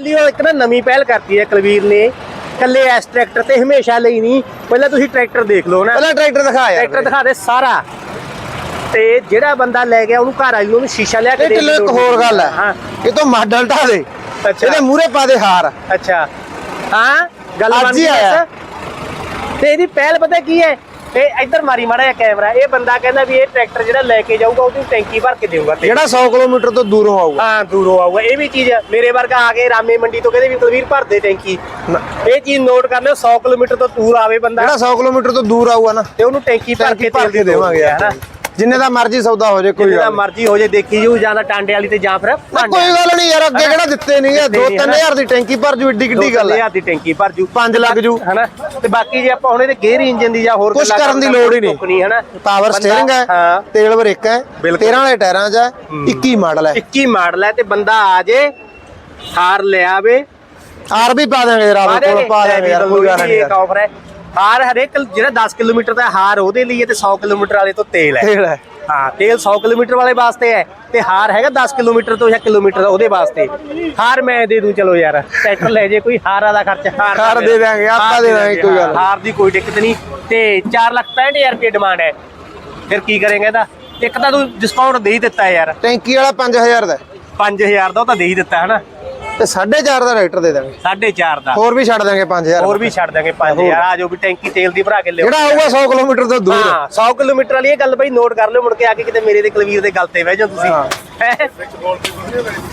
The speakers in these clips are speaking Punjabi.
ਲਈ ਉਹ ਇੱਕ ਨਾ ਨਵੀਂ ਪਹਿਲ ਕਰਤੀ ਹੈ ਕੁਲਵੀਰ ਨੇ। ਕੱਲੇ ਐਸ ਟਰੈਕਟਰ ਤੇ ਹਮੇਸ਼ਾ ਲਈ ਨਹੀਂ। ਪਹਿਲਾਂ ਤੁਸੀਂ ਟਰੈਕਟਰ ਦੇਖ ਲਓ ਨਾ। ਪਹਿਲਾਂ ਟਰੈਕਟਰ ਦਿਖਾ ਯਾਰ ਟਰੈਕਟਰ ਦਿਖਾ ਦੇ ਸਾਰਾ। ਤੇ ਜਿਹੜਾ ਬੰਦਾ ਲੈ ਗਿਆ ਉਹਨੂੰ ਘਰ ਆਈ ਨੂੰ ਉਹਨੂੰ ਸ਼ੀਸ਼ਾ ਲਿਆ ਕੇ ਦੀ ਇੱਕ ਹੋਰ। ਗੱਲ ਹੈ। ਹਾਂ। ਇਹ ਤੋਂ ਮਾਡਲ ਢਾ ਦੇ। ਅੱਛਾ। ਇਹਦੇ ਮੂਹਰੇ ਪਾ ਦੇ ਹਾਰ। ਅੱਛਾ। ਹਾਂ ਗੱਲ ਬਣ ਗਈ। ਤੇ ਇਹਦੀ ਪਹਿਲ ਪਤਾ ਕੀ ਹੈ? ਇਹ ਇੱਧਰ ਮਾਰੀ ਮਾੜਾ ਜਿਹਾ ਕੈਮਰਾ ਇਹ ਬੰਦਾ ਕਹਿੰਦਾ ਵੀ ਇਹ ਟਰੈਕਟਰ ਜਿਹੜਾ ਲੈ ਕੇ ਜਾਊਗਾ ਉਹਦੀ ਟੈਂਕੀ ਭਰ ਕੇ ਦੇਊਗਾ ਤੇ। ਜਿਹੜਾ 100 ਕਿਲੋਮੀਟਰ ਤੋਂ ਦੂਰੋਂ ਆਊਗਾ ਹਾਂ ਦੂਰੋਂ ਆਊਗਾ ਇਹ ਵੀ ਚੀਜ਼। ਮੇਰੇ ਵਰਗਾ ਆ ਕੇ ਰਾਮੇ ਮੰਡੀ ਤੋਂ ਕਹਿੰਦੇ ਵੀ ਕੁਲਵੀਰ ਭਰ ਦੇ ਟੈਂਕੀ। ਇਹ ਚੀਜ਼ ਨੋਟ ਕਰ ਲਿਓ 100 ਕਿਲੋਮੀਟਰ ਤੋਂ ਦੂਰ ਆਵੇ ਬੰਦਾ। ਜਿਹੜਾ 100 ਕਿਲੋਮੀਟਰ ਤੋਂ ਦੂਰ ਆਊਗਾ ਨਾ ਤੇ ਉਹਨੂੰ ਟੈਂਕੀ ਭਰ ਕੇ ਤੇਲ ਦੇਵਾਂਗੇ ਨਾ। ਜਿੰਨੇ ਦਾ ਮਰਜ਼ੀ ਸੌਦਾ ਹੋ ਜੇ ਕੋਈ ਜਿੰਨਾ ਗੱਲ ਨੀ। ਮਰਜ਼ੀ ਹੋ ਜੇ ਦੇਖੀ ਜੂ ਜਾਂ ਤਾਂ ਟਾਂਡੇ ਵਾਲੀ ਤੇ ਜਾਂ ਫਿਰ ਨਾ, ਭਾਂਡੇ ਕੋਈ ਗੱਲ ਨਹੀਂ ਯਾਰ ਅੱਗੇ ਕਿਹੜਾ ਦਿੱਤੇ ਨਹੀਂ ਆ ਦਿੱਤੇ 2-3000 ਦੀ ਟੈਂਕੀ ਭਰ ਜੂ ਏਡੀ ਕਿੱਡੀ ਗੱਲ ਹੈ ਹਜ਼ਾਰ ਦੀ ਟੈਂਕੀ ਭਰ ਜੂ। ਪੰਜ ਲੱਗ ਜੂ। ਹਨਾ? ਤੇ ਬਾਕੀ ਜੇ ਆਪਾਂ ਹੁਣ ਇਹਦੇ ਗੇਅਰ ਇੰਜਨ ਦੀ ਜਾਂ ਹੋਰ ਕੁਛ ਗੱਲਾਂ ਕਰਨ ਦੀ ਲੋੜ ਹੀ ਨਹੀਂ। ਨਹੀਂ ਹਨਾ? ਪਾਵਰ ਬੰਦਾ- ਸਟੀਅਰਿੰਗ ਹੈ ਹਾਂ। ਤੇਲ ਬ੍ਰੇਕ ਹੈ ਬਿਲਕੁਲ। 13 ਵਾਲੇ ਟਾਇਰਾਂ 'ਚ ਹੈ 21 ਮਾਡਲ ਹੈ। 21 ਮਾਡਲ ਹੈ ਤੇ ਬੰਦਾ ਆ ਜੇ ਹਾਰ ਲਿਆਵੇ ਆਰ ਵੀ ਪਾ ਦਾਂਗੇ ਰਾਤ ਕੋਲ ਪਾ ਦਾਂਗੇ ਯਾਰ ਕੋਈ ਗੱਲ ਨਹੀਂ ਇੱਕ ਆਫਰ ਹੈ। ਹਾਰ ਹਰੇਕ ਜਿਹੜਾ 10 ਕਿਲੋਮੀਟਰ ਦਾ ਹਾਰ ਉਹਦੇ ਲਈ ਹੈ ਤੇ 100 ਕਿਲੋਮੀਟਰ ਵਾਲੇ ਤੋਂ ਤੇਲ ਹੈ। ਤੇਲ ਹੈ। ਹਾਂ ਤੇਲ 100 ਕਿਲੋਮੀਟਰ ਵਾਲੇ ਵਾਸਤੇ ਹੈ ਤੇ ਹਾਰ ਹੈਗਾ 10 ਕਿਲੋਮੀਟਰ ਤੋਂ ਜਾਂ ਕਿਲੋਮੀਟਰ ਉਹਦੇ ਵਾਸਤੇ। ਹਾਰ ਮੈਂ ਦੇ ਦੂੰ ਚਲੋ ਯਾਰ ਟਰੈਕਟਰ ਲੈ ਜੇ ਕੋਈ ਹਾਰ ਦਾ ਖਰਚ ਹਾਰ ਦਾ ਹਾਰ ਦੇ। ਦਾਂਗੇ, ਆਪਾਂ ਦੇ ਦਾਂਗੇ, ਕੋਈ ਗੱਲ। ਹਾਰ ਦੀ ਕੋਈ ਦਿੱਕਤ ਨਹੀਂ ਤੇ 4 ਲੱਖ 65000 ਰੁਪਏ ਡਿਮਾਂਡ ਹੈ। ਫਿਰ ਕੀ ਕਰੇਗਾ ਇਹਦਾ? ਇੱਕ ਤਾਂ ਤੂੰ ਡਿਸਕਾਊਂਟ ਦੇ ਹੀ ਦਿੱਤਾ ਯਾਰ। ਟੈਂਕੀ ਵਾਲਾ 5000 ਦਾ ਹੈ। 5000 ਦਾ ਉਹ ਤਾਂ ਦੇ ਹੀ ਦਿੱਤਾ ਹਨਾ? ਤੇ 4.5 ਦਾ ਟਰੈਕਟਰ ਦੇ ਦਾਂਗੇ 4.5 ਦਾ। ਹੋਰ ਵੀ ਛੱਡ ਦਾਂਗੇ 5000 ਹੋਰ ਵੀ ਛੱਡ ਦਾਂਗੇ 5000 ਆ ਜਾਓ ਵੀ ਟੈਂਕੀ ਤੇਲ ਦੀ ਭਰਾ ਕੇ ਲਿਓ ਜਿਹੜਾ ਆਊਗਾ 100 ਕਿਲੋਮੀਟਰ ਤੋਂ ਦੂਰ। ਹਾਂ 100 ਕਿਲੋਮੀਟਰ ਵਾਲੀ ਇਹ ਗੱਲ ਬਈ ਨੋਟ ਕਰ ਲਿਓ ਮੁੜ ਕੇ ਆ ਕੇ ਕਿਤੇ ਮੇਰੇ ਦੇ ਕਲਵੀਰ ਦੇ ਗੱਲ ਤੇ ਬਹਿ ਜਾਓ ਤੁਸੀਂ। ਹਾਂ।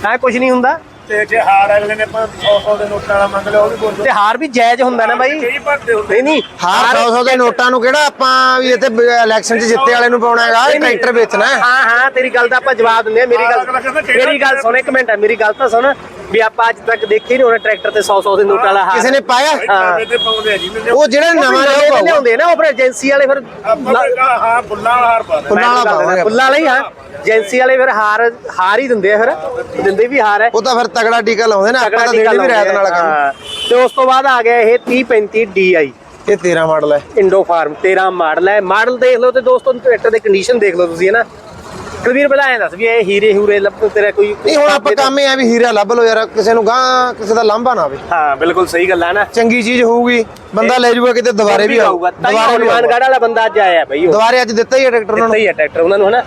ਹਾਂ? ਕੁਝ ਨਹੀਂ ਹੁੰਦਾ। ਤੇ ਜੇ ਹਾਰ ਅਗਲੇ ਨੇ 100 100 ਦੇ ਨੋਟਾਂ ਵਾਲਾ ਮੰਗ ਲਿਆ ਉਹ ਵੀ ਬੋਲੋ। ਤੇ ਹਾਰ ਵੀ ਜਾਇਜ਼ ਹੁੰਦਾ ਨਾ ਬਾਈ? ਕਈ ਭਰਦੇ ਹੁੰਦੇ ਨਹੀਂ ਨਹੀਂ ਹਾਰ 100 100 ਦੇ ਨੋਟਾਂ ਨੂੰ ਕਿਹੜਾ ਆਪਾਂ ਵੀ ਇੱਥੇ ਇਲੈਕਸ਼ਨ 'ਚ ਜਿੱਤੇ ਵਾਲੇ ਨੂੰ ਪਾਉਣਾ ਹੈਗਾ ਇਹ ਟਰੈਕਟਰ ਵੇਚਣਾ। ਹੈ ਹਾਂ ਹਾਂ ਤੇਰੀ ਗੱਲ ਦਾ ਆਪਾਂ ਜਵਾਬ ਦਿੰਦੇ ਆ ਮੇਰੀ ਗੱਲ ਮੇਰੀ ਗੱਲ ਸੁਣ ਇੱਕ ਮਿੰਟ ਮੇਰੀ ਗੱਲ ਤਾਂ ਸੁਣ ਵੀ ਆਪਾਂ ਅੱਜ ਤੱਕ ਦੇਖੇ ਨਹੀਂ ਹੋਣਾ ਟਰੈਕਟਰ ਤੇ 100 100 ਦੇ ਨੋਟ ਵਾਲਾ ਹਾਰ। ਕਿਸੇ ਨੇ ਪਾਇਆ? ਹਾਂ। ਤੇ ਪਾਉਂਦੇ ਆ ਜੀ ਨੇ ਉਹ ਜਿਹੜਾ ਨਵਾਂ ਨਵਾਂ ਲਿਆਊਗਾ ਲਿਆਉਂਦੇ ਨਾ ਉਹ ਫਿਰ ਏਜੰਸੀ ਵਾਲੇ ਫਿਰ ਹਾਂ ਬੁੱਲਾ ਵਾਲਾ ਹਾਰ ਪਾ ਫੁੱਲਾਂ ਵਾਲਾ ਪਾਵਾਂਗੇ ਹੀ ਹਾਂ। ਏਜੰਸੀ ਵਾਲੇ ਫਿਰ ਹਾਰ ਹਾਰ ਹੀ ਦਿੰਦੇ ਆ ਫਿਰ। ਦਿੰਦੇ ਵੀ ਹਾਰ ਹੈ। ਉਹ ਤਾਂ ਫਿਰ ਤਗੜਾ ਟੀਕਾ ਲਾਉਂਦੇ ਨੇ ਆਪਾਂ ਤਾਂ ਦੇਣੀ ਵੀ ਰਾਇਤ ਨਾਲ ਕੰਮ। ਤੇ ਉਸ ਤੋਂ ਬਾਅਦ ਆ ਗਿਆ ਇਹ 3035 DI ਇਹ 13 ਮਾਡਲ ਹੈ। ਇੰਡੋ ਫਾਰਮ 13 ਮਾਡਲ ਹੈ। ਮਾਡਲ ਦੇਖ ਲਓ ਤੇ ਦੋਸਤੋ ਟਰੈਕਟਰ ਦੀ ਕੰਡੀਸ਼ਨ ਦੇਖ ਲਓ ਤੁਸੀਂ ਹੈ ਨਾ। ਕੁਲਵੀਰ ਪਹਿਲਾਂ ਐਂ ਦੱਸ ਵੀ ਇਹ ਹੀਰੇ ਹੂਰੇ ਲੱਭ ਤੇਰਾ ਕੋਈ ਨਹੀਂ ਹੁਣ ਆਪਾਂ ਕੰਮ ਇਹ ਆ ਵੀ ਹੀਰਾ ਲੱਭ ਲਓ ਯਾਰ ਕਿਸੇ ਨੂੰ ਗਾਂ ਕਿਸੇ ਦਾ ਲਾਂਭਾ ਨਾ ਆਵੇ। ਹਾਂ ਬਿਲਕੁਲ ਸਹੀ ਗੱਲ ਹੈ ਨਾ। ਚੰਗੀ ਚੀਜ਼ ਹੋਊਗੀ ਬੰਦਾ ਲੈ ਜਾਊਗਾ ਕਿਤੇ ਦੁਬਾਰੇ ਵੀ ਆਊਗਾ ਦੁਬਾਰੇ। ਹਨੂਮਾਨਗੜ੍ਹ ਵਾਲਾ ਬੰਦਾ ਅੱਜ ਆਇਆ ਬਈ ਦੁਬਾਰੇ ਅੱਜ ਦਿੱਤਾ ਹੀ ਹੈ ਟਰੈਕਟਰ ਉਹਨਾਂ ਦਿੱਤਾ ਨੂੰ ਹੀ ਹੈ ਟਰੈਕਟਰ ਉਹਨਾਂ ਨੂੰ ਹਨਾ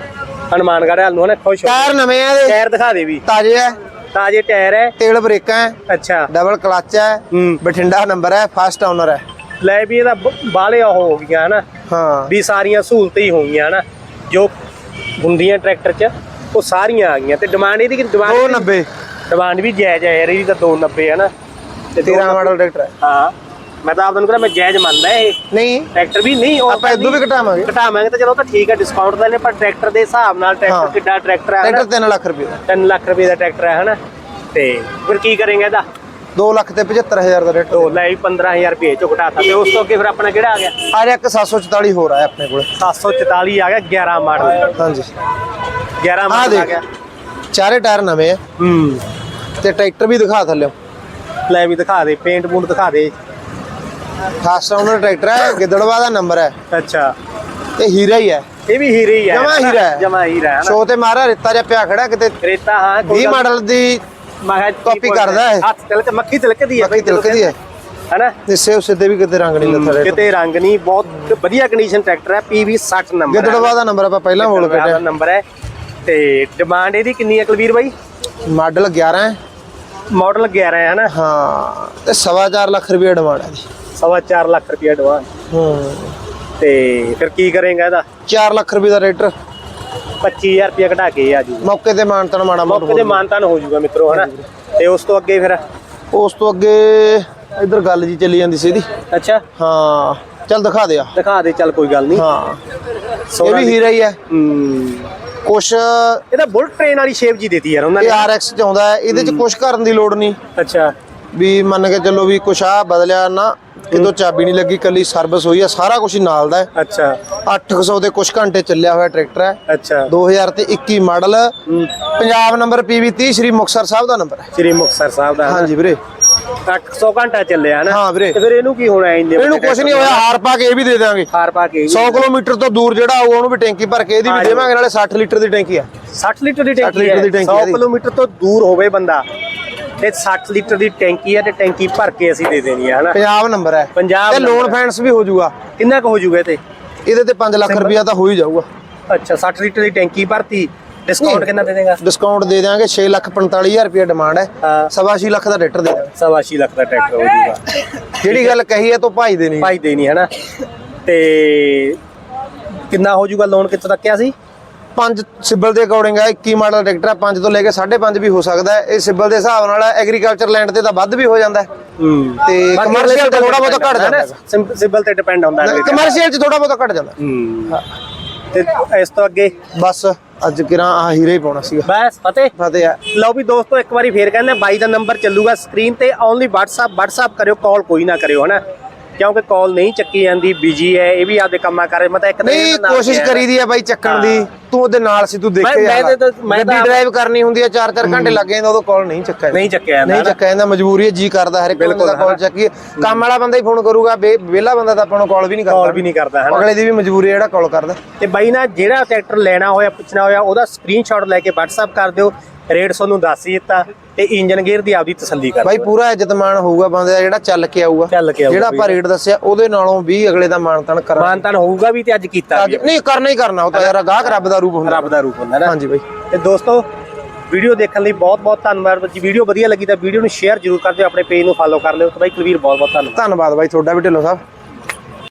ਹਨੂਮਾਨਗੜ੍ਹ ਵਾਲ ਨੂੰ ਹਨਾ ਖੁਸ਼ ਹੋ ਟਾਇਰ ਨਵੇਂ ਆ ਇਹਦੇ। ਟਾਇਰ ਦਿਖਾ ਦੇ ਵੀ। ਤਾਜ਼ੇ ਹੈ ਤਾਜੇ ਟਾਇਰ ਹੈ ਤੇਲ ਬ੍ਰੇਕਾਂ ਹੈ ਅੱਛਾ। ਡਬਲ ਕਲਚ ਹੈ। ਬਠਿੰਡਾ ਨੰਬਰ ਹੈ ਫਸਟ ਓਨਰ ਹੈ ਲੈ ਵੀ ਇਹਦਾ ਬਾਲੇ ਉਹ ਹੋ ਗਿਆ ਹਨਾ। ਹਾਂ। ਵੀ ਸਾਰੀਆਂ ਸਹੂਲਤਾਂ ਹੀ ਹੋਈਆਂ ਹਨਾ। ਜੋ ਹੁੰਦੀਆਂ ਟਰੈਕਟਰ 'ਚ ਉਹ ਸਾਰੀਆਂ ਆ ਗਈਆਂ। ਤੇ ਡਿਮਾਂਡ ਇਹਦੀ ਡਿਮਾਂਡ 290 ਡਿਮਾਂਡ ਵੀ ਜਾਇਜ਼ ਹੈ ਯਾਰ ਇਹਦੀ ਤਾਂ 290 ਹੈ ਨਾ। ਤੇ 13 ਮਾਡਲ ਟਰੈਕਟਰ ਹੈ ਹਾਂ। ਮੈਂ ਤਾਂ ਆਪ ਤੁਹਾਨੂੰ ਕਹਿੰਦਾ ਮੈਂ ਜਾਇਜ਼ ਮੰਨਦਾ ਇਹ। ਨਹੀਂ। ਟਰੈਕਟਰ ਵੀ ਨਹੀਂ ਉਹ ਆਪਾਂ ਇਦੋਂ ਵੀ ਘਟਾਵਾਂਗੇ। ਘਟਾਵਾਂਗੇ ਤਾਂ ਚਲੋ ਤਾਂ ਠੀਕ ਹੈ ਡਿਸਕਾਊਂਟ ਦਾ ਨੇ ਪਰ ਟਰੈਕਟਰ ਦੇ ਹਿਸਾਬ ਨਾਲ। ਟਰੈਕਟਰ ਕਿੱਡਾ ਟਰੈਕਟਰ ਹੈ ਟਰੈਕਟਰ 3 ਲੱਖ ਰੁਪਏ ਦਾ। 3 ਲੱਖ ਰੁਪਏ ਦਾ ਟਰੈਕਟਰ ਹੈ ਹਨਾ? ਤੇ ਫਿਰ ਕੀ ਕਰਾਂਗੇ ਇਹਦਾ? 2 ਲੱਖ ਤੇ 75000 ਦਾ ਰੇਟ। ਤੋ ਲੈ ਵੀ 15000 ਰੁਪਏ ਚੋਂ ਘਟਾਤਾ ਤੇ ਉਸ ਤੋਂ ਅੱਗੇ ਫਿਰ ਆਪਣਾ ਕਿਹੜਾ ਆ ਗਿਆ? ਆ ਰਿਹਾ ਇੱਕ 744 ਹੋਰ ਆਇਆ ਆਪਣੇ ਕੋਲ। 744 ਆ ਗਿਆ 11 ਮਾਡਲ। ਹਾਂਜੀ। 11 ਆ ਮਾਡਲ ਆ ਗਿਆ। ਚਾਰੇ ਟਾਇਰ ਨਵੇਂ ਆ। ਹੂੰ। ਤੇ ਟਰੈਕਟਰ ਵੀ ਦਿਖਾ ਥੱਲਿਓ। ਲੈ ਵੀ ਦਿਖਾ ਦੇ ਪੇਂਟ ਪੂੰਟ ਦਿਖਾ ਦੇ। ਫਸਟ ਓਨਰ ਟਰੈਕਟਰ ਹੈ ਗਿੱਦੜਵਾ ਦਾ ਨੰਬਰ ਹੈ। ਅੱਛਾ। ਤੇ ਹੀਰਾ ਹੀ ਹੈ। ਇਹ ਵੀ ਹੀਰੇ ਹੀ ਹੈ ਜਮਾਂ ਹੀਰਾ ਹੈ। ਜਮਾ ਹੀਰਾ ਹੈ ਸ਼ੋ ਤੇ ਮਾਰਾ ਰੇਤਾ ਜਿਹਾ ਪਿਆ ਖੜਾ ਕਿਤੇ। ਰੇਤਾ ਹਾਂ 20 ਮਾਡਲ ਦੀ ਕਾਪੀ ਕਰਦਾ ਹੈ। ਹੱਥ ਤਿਲਕ ਮੱਖੀ ਤਿਲਕਦੀ ਹੈ ਬਾਕੀ ਤਿਲਕਦੀ ਹੈ। ਹੈਨਾ ਤੇ ਸੇਵ ਸਿੱਧੇ ਵੀ ਕਿਤੇ ਰੰਗ ਨਹੀਂ ਲੱਥਾ ਕਿਤੇ ਰੰਗ ਨਹੀਂ ਬਹੁਤ ਵਧੀਆ ਕੰਡੀਸ਼ਨ ਟਰੈਕਟਰ ਹੈ PV 60 ਨੰਬਰ। ਗਿੱਦੜਵਾ ਦਾ ਨੰਬਰ ਆਪਾਂ ਪਹਿਲਾਂ ਦਾ ਕੱਢਿਆ। ਨੰਬਰ ਹੈ। ਤੇ ਡਿਮਾਂਡ ਇਹਦੀ ਕਿੰਨੀ ਹੈ ਕੁਲਵੀਰ ਬਾਈ? ਮਾਡਲ 11 ਹੈ। ਮਾਡਲ 11 ਹੈ ਨਾ? ਹਾਂ ਤੇ ਸਵਾ ਚਾਰ ਲੱਖ ਰੁਪਏ ਡਿਮਾਂਡ ਹੈ ਜੀ ਸਵਾ ਚਾਰ ਲੱਖ ਰੁਪਏ ਐਡਵਾਂਸ ਹੂੰ ਤੇ ਫਿਰ ਕੀ ਕਰੇਗਾ ਇਹਦਾ? 4 ਲੱਖ ਰੁਪਏ ਦਾ ਰੇਟਰ 25000 ਰੁਪਏ ਘਟਾ ਕੇ ਆ ਜੂ ਮੌਕੇ ਤੇ ਮਾਨਤਨ ਮਾੜਾ ਮੋਟਾ ਮੌਕੇ ਤੇ ਮਾਨਤਾਨ ਹੋ ਜੂਗਾ ਮਿੱਤਰੋ ਹਨਾ? ਤੇ ਉਸ ਤੋਂ ਅੱਗੇ ਫਿਰ? ਉਸ ਤੋਂ ਅੱਗੇ ਇਧਰ ਗੱਲ ਜੀ ਚੱਲੀ ਜਾਂਦੀ ਸੀ ਇਹਦੀ। ਅੱਛਾ। ਹਾਂ ਚੱਲ ਦਿਖਾ ਦੇ ਆ। ਦਿਖਾ ਦੇ ਚੱਲ ਕੋਈ ਗੱਲ ਨਹੀਂ। ਹਾਂ। ਇਹ ਵੀ ਹੀਰਾ ਹੀ ਹੈ। ਹੂੰ। ਕੁਛ ਇਹਦਾ ਬੁਲਟ ਟ੍ਰੇਨ ਵਾਲੀ ਸ਼ੇਪ ਜੀ ਦਿੱਤੀ ਯਾਰ ਉਹਨਾਂ ਇਹ ਨੇ RX ਚ ਆਉਂਦਾ ਹੈ ਇਹਦੇ ਚ ਕੁਛ ਕਰਨ ਦੀ ਲੋੜ ਨਹੀਂ। ਅੱਛਾ। ਵੀ ਮੰਨ ਕੇ ਚੱਲੋ ਵੀ ਕੁਛ ਆ ਬਦਲਿਆ ਨਾ ਕਿਤੋਂ ਚਾਬੀ ਨਹੀਂ ਲੱਗੀ ਕੱਲੀ ਸਰਵਿਸ ਹੋਈ ਆ ਸਾਰਾ ਕੁਝ ਨਾਲ ਦਾ ਹੈ। ਅੱਛਾ। 800 ਦੇ ਕੁਛ ਘੰਟੇ ਚੱਲਿਆ ਹੋਇਆ ਟਰੈਕਟਰ ਹੈ। ਅੱਛਾ। 2000 ਤੇ 21 model Punjab number PV 30 Shri Muktsar Sahib ਦਾ ਨੰਬਰ ਹੈ। ਸ੍ਰੀ ਮੁਕਤਸਰ ਸਾਹਿਬ ਦਾ। ਹਾਂਜੀ ਵੀਰੇ। 800 ਘੰਟਾ ਚੱਲਿਆ ਨਾ। ਹਾਂ ਵੀਰੇ। ਤੇ ਫਿਰ ਇਹਨੂੰ ਕੀ ਹੋਣਾ ਇੰਨੇ ਇਹਨੂੰ ਕੁਛ ਨਹੀਂ ਹੋਇਆ ਹਾਰ ਪਾ ਕੇ ਇਹ ਵੀ ਦੇ ਦਾਂਗੇ ਹਾਰ ਪਾ ਕੇ 100 ਕਿਲੋਮੀਟਰ ਤੋਂ ਦੂਰ ਜਿਹੜਾ ਆਊ ਉਹਨੂੰ ਵੀ ਟੈਂਕੀ ਭਰ ਕੇ ਇਹਦੀ ਵੀ ਦੇਵਾਂਗੇ ਨਾਲੇ 60 ਲੀਟਰ ਦੀ ਟੈਂਕੀ ਆ। 60 ਲੀਟਰ ਦੀ 60 ਟੈਂਕੀ ਲੀਟਰ ਦੀ ਹੈ ਟੈਂਕੀ 100 ਹੈ ਇਹਦੀ। ਕਿਲੋਮੀਟਰ ਤੋਂ ਦੂਰ ਹੋਵੇ ਬੰਦਾ। ਤੇ 60 ਲੀਟਰ ਦੀ ਟੈਂਕੀ ਹੈ ਤੇ ਟੈਂਕੀ ਭਰ ਕੇ ਅਸੀਂ ਦੇ ਦੇਣੀ ਹੈ ਹਨਾ? ਪੰਜਾਬ ਨੰਬਰ ਹੈ। ਪੰਜਾਬ ਤੇ ਲੋਨ। ਫਾਈਨੈਂਸ ਵੀ ਹੋ ਜਾਊਗਾ। ਕਿੰਨਾ ਕੁ ਹੋ ਇਹ ਤੇ ਇਹਦੇ ਤੇ 5 ਲੱਖ ਰੁਪਇਆ ਤਾਂ ਹੋ ਹੀ ਜਾਊਗਾ। ਅੱਛਾ 60 ਲੀਟਰ ਦੀ ਟੈਂਕੀ ਭਰਤੀ। ਡਿਸਕਾਊਂਟ ਕਿੰਨਾ ਦੇ ਦੇਗਾ ਡਿਸਕਾਊਂਟ ਦੇ ਦਿਆਂਗੇ 6 ਲੱਖ 45000 ਰੁਪਇਆ ਡਿਮਾਂਡ ਹੈ। ਸਵਾ ਲੱਖ ਦਾ ਟਰੈਕਟਰ ਦੇ ਦਾਂਗੇ ਸਵਾ ਛੇ ਲੱਖ ਦਾ ਟਰੈਕਟਰ ਹੋ ਜੂਗਾ ਜਿਹੜੀ ਗੱਲ ਕਹੀ ਹੈ ਤੋਂ ਭਾਈ ਦੇ ਨਹੀਂ ਭਾਈ ਦੇਣੀ ਹੈ ਨਾ ਤੇ ਕਿੰਨਾ ਹੋ ਜੂਗਾ ਲੋਨ ਕਿੱਥੋਂ ਤੱਕ ਸੀ? ਪੰਜ ਸਿਬਲ ਦੇ ਅਕੋਰਡਿੰਗ ਹੈ 21 ਮਾਡਲ ਟਰੈਕਟਰ ਹੈ 5 ਤੋਂ ਲੈ ਕੇ 5.5 ਵੀ ਹੋ ਸਕਦਾ ਹੈ। ਇਹ ਸਿਬਲ ਦੇ ਹਿਸਾਬ ਨਾਲ ਐਗਰੀਕਲਚਰ ਲੈਂਡ ਤੇ ਤਾਂ ਵੱਧ ਵੀ ਹੋ ਜਾਂਦਾ ਹੈ। ਤੇ commercial ਤੇ ਥੋੜ੍ਹਾ ਬਹੁਤਾ ਘੱਟ ਜਾਂਦਾ। ਸਿੰਬਲ ਤੇ ਡਿਪੈਂਡ ਹੁੰਦਾ ਹੈ ਕਮਰਸ਼ੀਅਲ ਚ ਥੋੜਾ ਬਹੁਤਾ ਘਟ ਜਾਂਦਾ। ਹੂੰ। ਤੇ ਇਸ ਤੋਂ ਅੱਗੇ? ਬਸ ਅੱਜ ਕਿਰਾਂ ਆ ਹੀਰੇ ਹੀ ਪਾਉਣਾ ਸੀਗਾ। ਬਸ ਫਤਿਹ। ਫਤਿਹ ਆ। ਲਓ ਵੀ ਦੋਸਤੋ ਇੱਕ ਵਾਰੀ ਫੇਰ ਕਹਿੰਦੇ ਬਾਈ ਦਾ ਨੰਬਰ ਚੱਲੂਗਾ ਸਕਰੀਨ ਤੇ ਓਨਲੀ WhatsApp WhatsApp ਕਰਿਓ ਕਾਲ ਕੋਈ ਨਾ ਕਰਿਓ ਹਨਾ? ਕਿਉਂਕਿ ਕਾਲ ਨਹੀਂ ਚੱਕੀ ਜਾਂਦੀ ਬਿਜ਼ੀ ਹੈ ਇਹ ਵੀ ਆਪਦੇ ਕੰਮਾਂ ਕਰੇ ਮੈਂ ਤਾਂ ਇੱਕ ਦਿਨ ਨਹੀਂ ਨਾਲ ਕੋਸ਼ਿਸ਼ ਗਿਆ। ਕਰੀਦੀ ਆ ਬਾਈ ਚੱਕਣ ਦੀ। ਤੂੰ ਉਹਦੇ ਨਾਲ ਸੀ ਤੂੰ ਦੇਖੇ ਮੈਂ- ਤਾਂ- ਮੈਂ ਗੱਡੀ ਤਾਂ- ਡਰਾਈਵ ਕਰਨੀ ਹੁੰਦੀ ਆ 4-4 ਘੰਟੇ ਲੱਗ ਜਾਂਦੇ ਉਦੋਂ ਕਾਲ ਨਹੀਂ ਚੱਕਿਆ ਨਹੀਂ ਚੱਕਿਆ ਜਾਂਦਾ ਨਹੀਂ। ਚੱਕਿਆ ਜਾਂਦਾ ਮਜਬੂਰੀ ਹੈ ਜੀ ਕਰਦਾ ਹਰ ਇੱਕ ਬੰਦੇ ਦਾ ਕਾਲ ਚੱਕੀ ਕੰਮ ਵਾਲਾ ਬੰਦਾ ਹੀ ਫੋਨ ਕਰੂਗਾ ਵਿਹਲਾ ਬੰਦਾ ਤਾਂ ਆਪਾਂ ਨੂੰ ਕਾਲ ਵੀ ਨਹੀਂ ਕਰਦਾ। ਕਾਲ ਵੀ ਨਹੀਂ ਕਰਦਾ ਹਨਾ ਅਗਲੇ ਦੀ ਵੀ ਮਜਬੂਰੀ ਹੈ ਜਿਹੜਾ ਕਾਲ ਕਰਦਾ। ਤੇ ਬਾਈ ਨਾ ਜਿਹੜਾ ਟਰੈਕਟਰ ਲੈਣਾ ਹੋਇਆ ਪੁੱਛਣਾ ਹੋਇਆ ਉਹਦਾ ਸਕਰੀਨਸ਼ਾਟ ਲੈ ਕੇ WhatsApp ਕਰ ਦਿਓ। ਰੇਟ ਤੁਹਾਨੂੰ ਦੱਸ ਹੀ ਦਿੱਤਾ ਤੇ ਇੰਜਨ ਗੇਅਰ ਦੀ ਆਪਦੀ ਤਸੱਲੀ ਕਰ ਬਾਈ ਪੂਰਾ ਇੱਜ਼ਤਮਾਨ ਹੋਊਗਾ ਬੰਦੇ ਦਾ ਜਿਹੜਾ ਚੱਲ ਕੇ ਆਊਗਾ। ਚੱਲ ਕੇ ਆਊਗਾ ਜਿਹੜਾ ਆਪਾਂ ਰੇਟ ਦੱਸਿਆ ਉਹਦੇ ਨਾਲੋਂ ਵੀ ਅਗਲੇ ਦਾ ਮਾਨਤਾਨ ਕਰਾਂਗੇ। ਮਾਨਤਾਨ ਹੋਊਗਾ ਵੀ ਤੇ ਅੱਜ ਕੀਤਾ ਵੀ ਨਹੀਂ ਕਰਨਾ ਹੀ ਕਰਨਾ ਉਹ ਤਾਂ ਯਾਰ ਗਾਹਕ ਰੱਬ ਦਾ ਰੂਪ ਹੁੰਦਾ। ਰੱਬ ਦਾ ਰੂਪ ਹੁੰਦਾ ਨਾ। ਹਾਂਜੀ ਬਾਈ। ਤੇ ਦੋਸਤੋ ਵੀਡੀਓ ਦੇਖਣ ਲਈ ਬਹੁਤ ਬਹੁਤ ਧੰਨਵਾਦ ਜੀ ਵੀਡੀਓ ਵਧੀਆ ਲੱਗੀ ਤਾਂ ਵੀਡੀਓ ਨੂੰ ਸ਼ੇਅਰ ਜ਼ਰੂਰ ਕਰ ਦਿਓ ਆਪਣੇ ਪੇਜ ਨੂੰ ਫਾਲੋ ਕਰ ਲਿਓ। ਤੇ ਬਾਈ ਕੁਲਵੀਰ ਬਹੁਤ ਬਹੁਤ ਧੰਨਵਾਦ। ਧੰਨਵਾਦ ਬਾਈ ਤੁਹਾਡਾ ਵੀ ਢਿੱਲੋਂ ਸਾਹਿਬ।